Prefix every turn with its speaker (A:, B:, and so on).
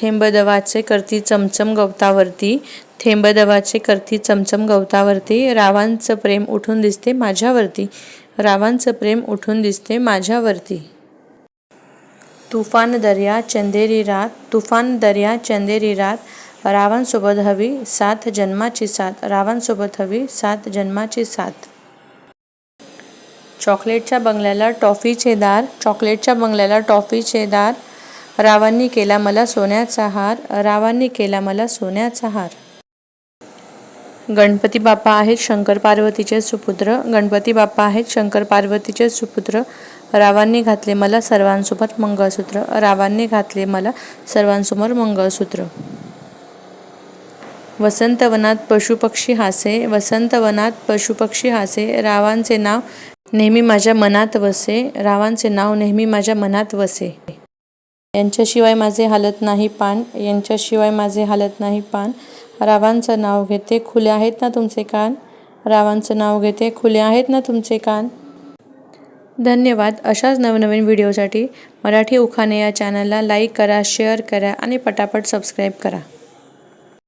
A: थेंबदवाचे करती चमचम गवतावरती थेंबदवाचे करती चमचम गवतावरती रावांचं प्रेम उठून दिसते माझ्यावरती रावांचं प्रेम उठून दिसते माझ्यावरती. तुफान दर्या चंदेरी रात तुफान दर्या चंदेरी रात रावांसोबत हवी सात जन्माची साथ रावांसोबत हवी सात जन्माची साथ. चॉकलेटच्या बंगल्याला टॉफीचे दार चॉकलेटच्या बंगल्याला टॉफीचे दार रावांनी केला मला सोन्याचा हार रावांनी केला मला सोन्याचा हार. गणपती बाप्पा आहेत शंकर पार्वतीचे सुपुत्र गणपती बाप्पा आहेत शंकर पार्वतीचे सुपुत्र. रावांनी घातले मला सर्वांसोबत मंगळसूत्र रावांनी घातले मला सर्वांसमोर मंगळसूत्र. वसंतवनात पशुपक्षी हासे वसंतवनात पशुपक्षी हासे रावांचे नाव नेहमी माझ्या मनात वसे रावांचे नाव नेहमी माझ्या मनात वसे. यांच्याशिवाय माझे हालत नाही पान यांच्याशिवाय माझे हालत नाही पान. रावांचं नाव घेते खुले आहेत ना तुमचे कान? रावांचं नाव घेते खुले आहेत ना तुमचे कान? धन्यवाद अशाच नवनवीन व्हिडिओसाठी मराठी उखाणे या चॅनलला लाईक करा शेअर करा आणि पटापट सबस्क्राईब करा.